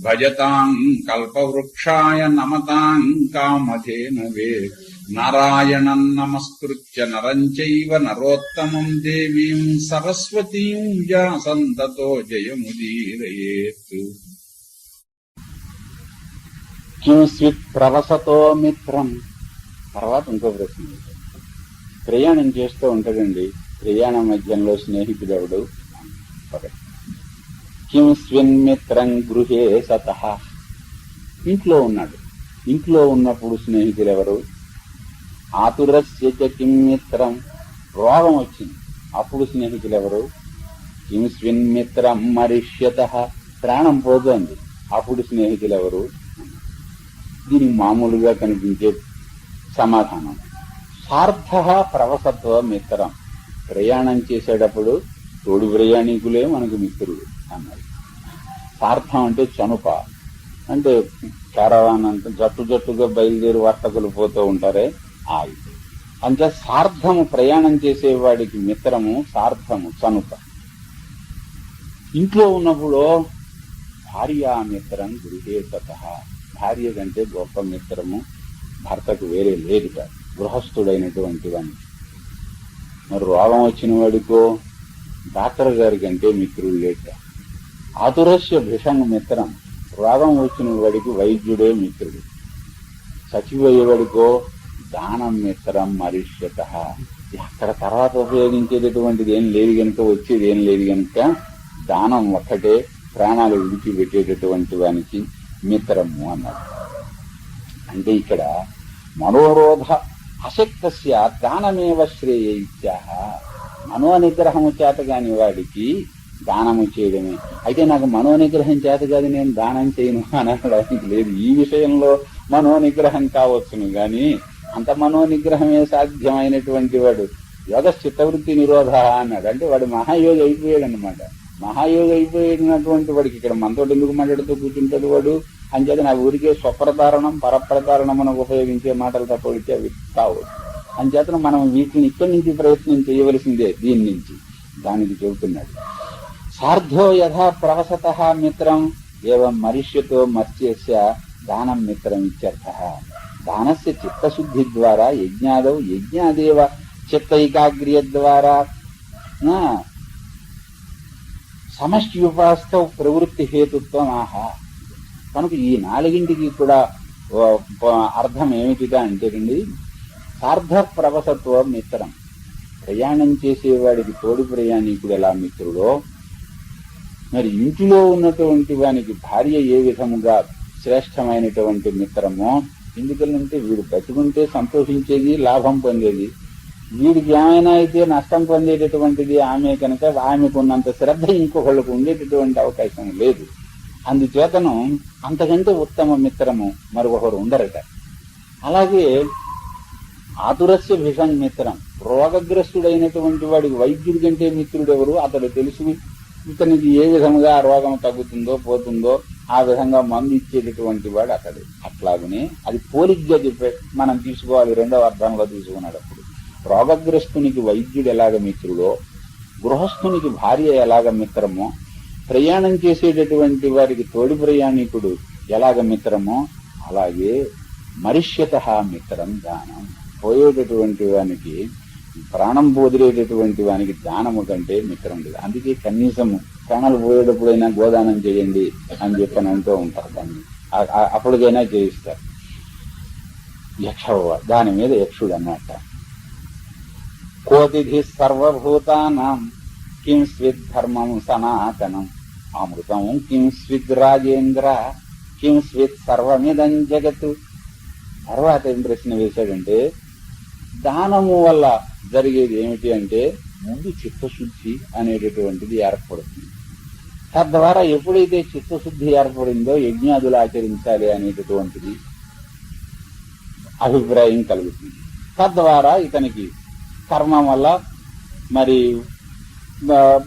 భజతాం కల్పవృక్షాయ నమతాం కామధేనవే నారాయణం నమస్కృత్య నరం చైవ నరోత్తమం దేవీం సరస్వతీం వ్యాసంతతో జయముదీరయేత్ కింస్విత్ ప్రవసతో మిత్రం తర్వాత ఇంకో ప్రశ్న. ప్రయాణం చేస్తూ ఉంటదండి ప్రయాణ మధ్యంలో స్నేహితుడెవడు? ఒకటి. కిం స్విన్మిత్రం గృహే సత. ఇంట్లో ఉన్నాడు. ఇంట్లో ఉన్నప్పుడు స్నేహితులు ఎవరు ఆతురస్య కిం మిత్రం రోగం వచ్చింది. అప్పుడు స్నేహితులు ఎవరు కిం స్విన్మిత్రం మరిష్యత. ప్రాణం పోతోంది. అప్పుడు స్నేహితులు ఎవరు దీనికి మామూలుగా కనిపించే సమాధానం. సార్థ ప్రవసత్వ మిత్రం. ప్రయాణం చేసేటప్పుడు తోడు ప్రయాణికులే మనకు మిత్రుడు అన్నారు. సార్థం అంటే చనుప. అంటే కేరళాన్ అంటే జట్టు జట్టుగా బయలుదేరి వర్తకులు పోతూ ఉంటారే ఆయి. అంటే సార్థము ప్రయాణం చేసేవాడికి మిత్రము సార్థము చనుక ఇంట్లో ఉన్నప్పుడు భార్య మిత్రం గృహే భార్య కంటే గొప్ప మిత్రము భర్తకు వేరే లేదు కాదు. గృహస్థుడైనటువంటి వాడిని మరి రోగం వచ్చిన వాడికో డాక్టర్ గారి కంటే మిత్రుడు లేట ఆతురస్య భిషంగ మిత్రం రోగం వచ్చిన వాడికి వైద్యుడే మిత్రుడు. చచ్చిపోయేవాడికో దానం మిత్రం మరిష్యత అక్కడ తర్వాత ఉపయోగించేటటువంటిది ఏం లేదు గనుక వచ్చేది ఏం లేదు గనుక దానం ఒక్కటే ప్రాణాలు విడిచిపెట్టేటటువంటి వానికి మిత్రము అన్నాడు. అంటే ఇక్కడ మనోరోధ అశక్తస్య దానమేవ శ్రేయ ఇత్యాహ మనో నిగ్రహము చేత కాని వాడికి దానము చేయడమే. అయితే నాకు మనోనిగ్రహం చేత కాదు నేను దానం చేయను అనడానికి లేదు. ఈ విషయంలో మనో నిగ్రహం కావచ్చును గాని అంత మనో నిగ్రహమే సాధ్యమైనటువంటి వాడు యోగ చిత్తవృత్తి నిరోధ అన్నాడు. అంటే వాడు మహాయోగి అయిపోయాడు అనమాట మహాయోగి అయిపోయినటువంటి వాడికి ఇక్కడ మనతోటి ఎందుకు మాట్లాడుతూ కూర్చుంటాడు వాడు? అంచేత నా ఊరికే స్వప్రతారణం పరప్రతారణం ఉపయోగించే మాటలు తప్ప విడితే అవి కావు. అంచేతను మనం వీటిని ఇక్కడి నుంచి ప్రయత్నం చేయవలసిందే దీని నుంచి. దానికి చెబుతున్నాడు. సార్ధో యథా ప్రవసత మిత్రం ఏవం మరిష్యతో మత్స్యస్య దానం మిత్రం ఇత్యర్థ దానస్య చిత్తశుద్ధి ద్వారా యజ్ఞాదౌ యజ్ఞాదేవ చిత్తైకాగ్ర్య ద్వారా సమష్ట్యుపాస్థ ప్రవృత్తి హేతుత్వం ఆహా కనుక ఈ నాలుగింటికి కూడా అర్థం ఏమిటిగా అంటేనండి సార్ధ ప్రవసత్వ మిత్రం. ప్రయాణం చేసేవాడికి తోడు ప్రయాణికుడు ఎలా మిత్రుడో మరి ఇంటిలో ఉన్నటువంటి వానికి భార్య ఏ విధముగా శ్రేష్టమైనటువంటి మిత్రమో ఎందుకంటే వీడు బతుకుంటే సంతోషించేది లాభం పొందేది. వీడికి ఏమైనా అయితే నష్టం పొందేటటువంటిది ఆమె కనుక ఆమెకు ఉన్నంత శ్రద్ధ ఇంకొకళ్ళకు ఉండేటటువంటి అవకాశం లేదు. అందుచేతను అంతకంటే ఉత్తమ మిత్రము మరొకరు ఉండరట. అలాగే ఆతురస్య భీషణ మిత్రం రోగగ్రస్తుడైనటువంటి వాడికి వైద్యుడి కంటే మిత్రుడు ఎవరు అతడు తెలుసు ఇతనికి ఏ విధముగా ఆ రోగం తగ్గుతుందో పోతుందో ఆ విధంగా మందు ఇచ్చేటటువంటి వాడు అతడు. అట్లాగనే అది పోలిగ్గా చెప్పే మనం తీసుకోవాలి రెండవ అర్థంలో తీసుకునేటప్పుడు రోగగ్రస్తునికి వైద్యుడు ఎలాగ మిత్రుడో గృహస్థునికి భార్య ఎలాగ మిత్రమో ప్రయాణం చేసేటటువంటి వారికి తోడి ప్రయాణికుడు ఎలాగ మిత్రమో అలాగే మరిష్యత మిత్రం దానం. పోయేటటువంటి వానికి ప్రాణం పోదిరేటటువంటి వానికి దానము కంటే మిత్రం లేదు అందుకే కనీసం ప్రాణాలు పోయేటప్పుడైనా గోదానం చేయండి అని చెప్పని అంటూ ఉంటారు దాన్ని. అప్పటికైనా చేయిస్తారు. యక్షవ దాని మీద యక్షుడు అన్నట్ట. కోతిథి సర్వభూతానం కిం స్విద్ ధర్మం సనాతనం. అమృతం కిం స్విద్ రాజేంద్ర కిం స్విత్ సర్వమిదం జగత్. తర్వాత ఏం ప్రశ్న వేశాడంటే దానము వల్ల జరిగేది ఏమిటి అంటే ముందు చిత్తశుద్ధి అనేటటువంటిది ఏర్పడుతుంది. తద్వారా ఎప్పుడైతే చిత్తశుద్ధి ఏర్పడిందో యజ్ఞాదులు ఆచరించాలి అనేటటువంటిది అభిప్రాయం కలుగుతుంది. తద్వారా ఇతనికి కర్మం వల్ల మరి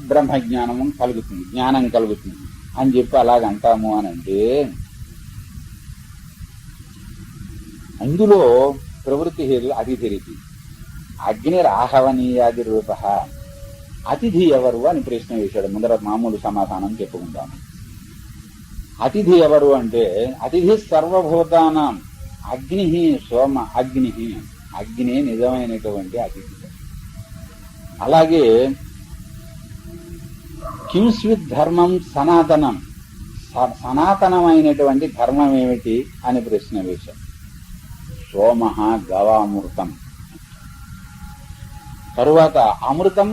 బ్రహ్మజ్ఞానము కలుగుతుంది జ్ఞానం కలుగుతుంది. అని చెప్పి అలాగంటాము అని అంటే అందులో ప్రవృత్తి హేతు అగ్ని అగ్నిరాహవనీయాది రూప. అతిథి ఎవరు అని ప్రశ్న వేశాడు. ముందర మామూలు సమాధానం చెప్పుకుంటాము అతిథి ఎవరు అంటే అతిథి సర్వభూతానం. అగ్ని సోమ అగ్ని అగ్ని నిజమైనటువంటి అతిథి. అలాగే కింస్విత్ ధర్మం సనాతనం. సనాతనమైనటువంటి ధర్మం ఏమిటి అని ప్రశ్న వేశాడు. సోమ గవామృతం. తరువాత అమృతం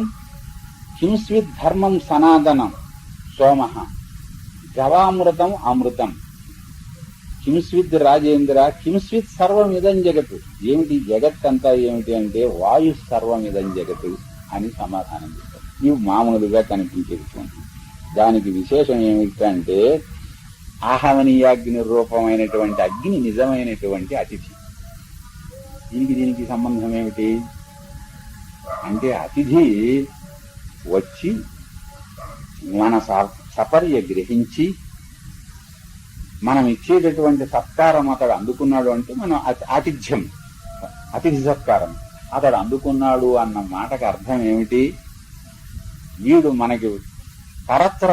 హింస్విత్ ధర్మం సనాతనం సోమ గవామృతం అమృతం. కింస్విత్ రాజేంద్ర కింస్విత్ సర్వమిదం జగత్. ఏమిటి జగత్ అంతా ఏమిటి అంటే వాయు సర్వమిదం జగత్ అని సమాధానం చెప్పారు ఇవి మామూలుగా కనిపించేటువంటి దానికి విశేషం ఏమిటంటే ఆహవనీయాగ్ని రూపమైనటువంటి అగ్ని నిజమైనటువంటి అతిథి. దీనికి దీనికి సంబంధం ఏమిటి? అంటే అతిథి వచ్చి మన స- సపర్య గ్రహించి మనం ఇచ్చేటటువంటి సత్కారం అతడు అందుకున్నాడు అంటే మనం ఆతిథ్యం అతిథి సత్కారం. అతడు అందుకున్నాడు అన్న మాటకు అర్థం ఏమిటి? వీడు మనకి పరత్ర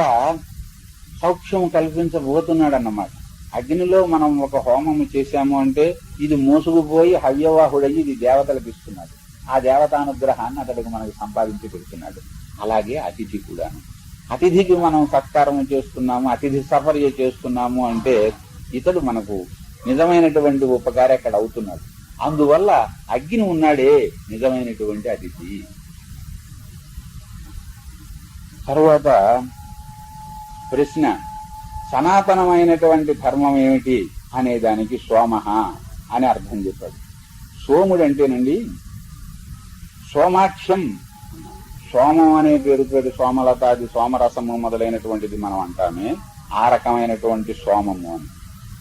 సౌఖ్యం కల్పించబోతున్నాడు అన్నమాట అగ్నిలో మనం ఒక హోమము చేశాము అంటే ఇది మోసుకుపోయి హవ్యవాహుడయ్యి ఇది దేవతలకు ఇస్తున్నాడు. ఆ దేవతానుగ్రహాన్ని అతడికి మనకు సంపాదించి పెడుతున్నాడు. అలాగే అతిథి కూడాను. అతిథికి మనం సత్కారం చేస్తున్నాము అతిథి సఫర్య చేస్తున్నాము అంటే ఇతడు మనకు నిజమైనటువంటి ఉపకారం అక్కడ అవుతున్నాడు. అందువల్ల అగ్ని ఉన్నాడే నిజమైనటువంటి అతిథి. తరువాత ప్రశ్న సనాతనమైనటువంటి ధర్మం ఏమిటి అనే దానికి సోమహ అని అర్థం చెప్పాడు. సోముడు అంటేనండి సోమాఖ్యం సోమం అనే పేరు పేరు సోమలతాది సోమరసము మొదలైనటువంటిది మనం అంటామే. ఆ రకమైనటువంటి సోమము అని.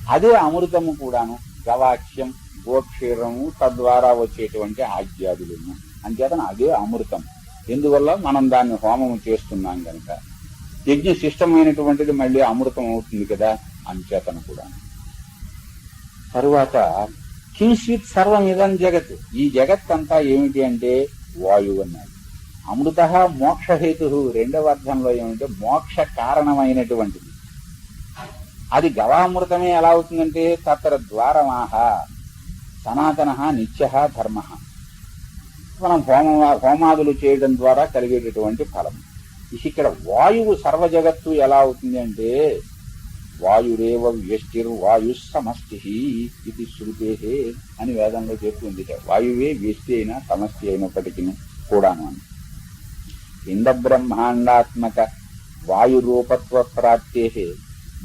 అదే అమృతము కూడాను గవాక్ష్యం గోక్షీరము తద్వారా వచ్చేటువంటి ఆజ్యాదులు అంచేతన అదే అమృతం. ఎందువల్ల? మనం దాన్ని హోమము చేస్తున్నాం కనుక యజ్ఞ శిష్టమైనటువంటిది మళ్ళీ అమృతం అవుతుంది కదా అంచేతను కూడా. తరువాత కించిత్ సర్వం ఇదం జగత్. ఈ జగత్ అంతా ఏమిటి అంటే వాయువు అన్నాడు. అమృత మోక్షహేతు రెండవ అర్థంలో ఏమిటంటే మోక్ష కారణమైనటువంటిది. అది గవామృతమే ఎలా అవుతుందంటే తత్ర ద్వారమాహ సనాతన నిత్య ధర్మ. మనం హోమ హోమాదులు చేయడం ద్వారా కలిగేటటువంటి ఫలం. ఇక్కడ వాయువు సర్వ జగత్తు ఎలా అవుతుంది అంటే వాయురేవ వ్యష్టిర్ వాయు సమష్టి ఇది శృతే అని వేదంలో చెప్తుంది వాయువే వ్యష్టి అయినా సమష్టి అయినప్పటికీ కూడాను అని. ఇంద బ్రహ్మాండాత్మక వాయు రూపత్వ ప్రాప్తే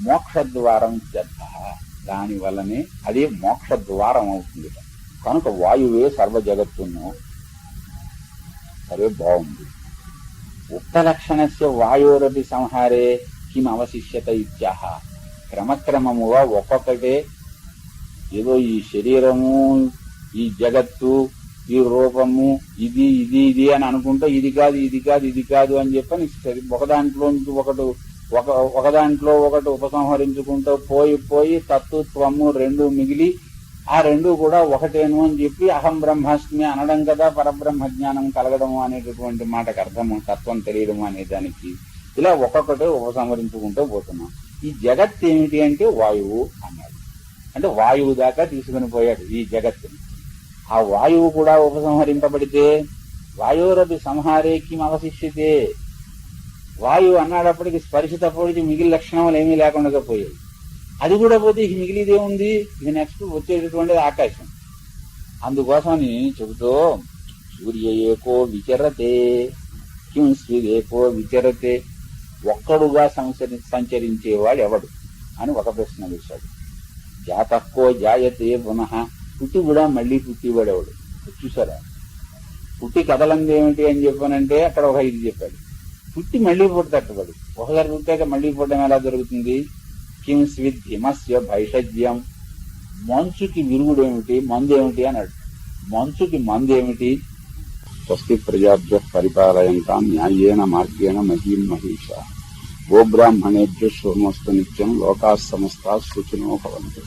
మోక్షద్వారం శ్రద్ధ దాని వల్లనే అదే మోక్షద్వారం అవుతుంది. కనుక వాయువే సర్వ జగత్తును సరే బాగుంది. ఉక్తలక్షణస్య వాయోరపి సంహారే కిం అవశిష్యత ఇత్యాహ క్రమక్రమముగా ఒక్కొక్కటే ఏదో ఈ శరీరము ఈ జగత్తు ఈ రూపము ఇది ఇది ఇది అని అనుకుంటే ఇది కాదు ఇది కాదు ఇది కాదు అని చెప్పని ఒకదాంట్లో ఒకటి ఒక ఒకదాంట్లో ఒకటి ఉపసంహరించుకుంటూ పోయి పోయి తత్వము రెండు మిగిలి ఆ రెండు కూడా ఒకటేను అని చెప్పి అహం బ్రహ్మాస్మి అనడం కదా పరబ్రహ్మ జ్ఞానం కలగడము అనేటటువంటి మాటకు అర్థము తత్వం తెలియడము అనే దానికి ఇలా ఒక్కొక్కటే ఉపసంహరించుకుంటూ పోతున్నాం. ఈ జగత్ ఏమిటి అంటే వాయువు అన్నాడు. అంటే వాయువు దాకా తీసుకుని పోయాడు ఈ జగత్తుని. ఆ వాయువు కూడా ఉపసంహరింపబడితే వాయువురపి సంహారే కిం అవశిష్యతే. వాయువు అన్నాడప్పటికి స్పర్శ తప్పటికి మిగిలిన లక్షణాలు ఏమీ లేకుండా పోయాయి. అది కూడా పోతే మిగిలిది మిగిలిదే ఉంది. ఇది నెక్స్ట్ వచ్చేటటువంటిది ఆకాశం. అందుకోసమని చెబుతూ సూర్య ఏకో విచరతే కిం స్విదేకో విచరతే ఒక్కడుగా సంచరి సంచరించేవాడు ఎవడు? అని ఒక ప్రశ్న వేశాడు. జాతక్కో జాయతే పునః. పుట్టి కూడా మళ్ళీ పుట్టివాడు ఎవడు? చూసారా? పుట్టి కథలంది ఏమిటి అని చెప్పానంటే అక్కడ ఒక ఇది చెప్పాడు. పుట్టి మళ్ళీ పుట్టతట్టుబడు ఒకసారి పుట్టాక మళ్ళీ పుట్టడం ఎలా దొరుకుతుంది కిం స్విద్ హిమస్య భైషజ్యం. మంచుకి విరుగుడు ఏమిటి మందు ఏమిటి అన్నాడు. మంచుకి మందు ఏమిటి స్వస్తి ప్రజాభ్య పరిపాలయంతా న్యాయేన మార్గేణ మహీం మహిష. గోబ్రాహ్మణేభ్య సోమస్తు నిత్యం లోకా సమస్త సుఖినో భవంతు.